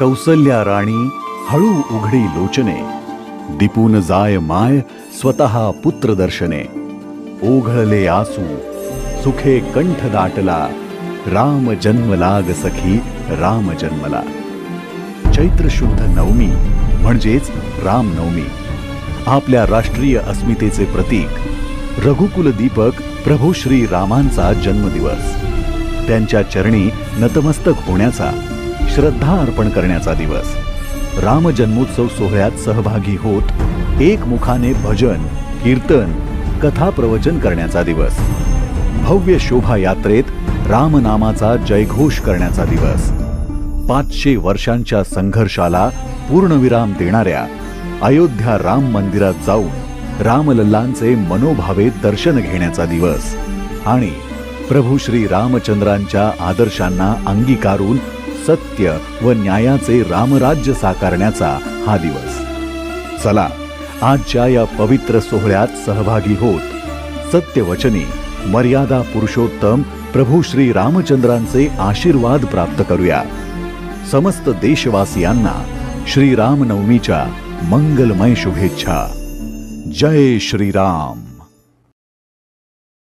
कौसल्या राणी हळू उघडी लोचने. दिपून जाय माय स्वतः पुत्र दर्शने. ओघळले आसू सुखे कंठ दाटला. राम जन्म लाग सखी राम जन्मला. चैत्र शुद्ध नवमी म्हणजेच रामनवमी. आपल्या राष्ट्रीय अस्मितेचे प्रतीक रघुकुल दीपक प्रभू श्री रामांचा जन्मदिवस. त्यांच्या चरणी नतमस्तक होण्याचा श्रद्धा अर्पण करण्याचा दिवस. राम जन्मोत्सव सोहळ्यात सहभागी होत एक मुखाने भजन कीर्तन कथा प्रवचन करण्याचा दिवस. भव्य शोभायात्रेत रामनामाचा जयघोष करण्याचा दिवस. पाचशे वर्षांच्या संघर्षाला पूर्णविराम देणाऱ्या अयोध्या राम मंदिरात जाऊन रामलल्लांचे मनोभावे दर्शन घेण्याचा दिवस आणि प्रभू श्री रामचंद्रांच्या आदर्शांना अंगीकारून सत्य व न्यायाचे रामराज्य साकारण्याचा हा दिवस. चला आजच्या या पवित्र सोहळ्यात सहभागी होत सत्यवचनी मर्यादा पुरुषोत्तम प्रभू श्री रामचंद्रांचे आशीर्वाद प्राप्त करूया. समस्त देशवासियांना श्रीरामनवमीच्या मंगलमय शुभेच्छा. जय श्रीराम.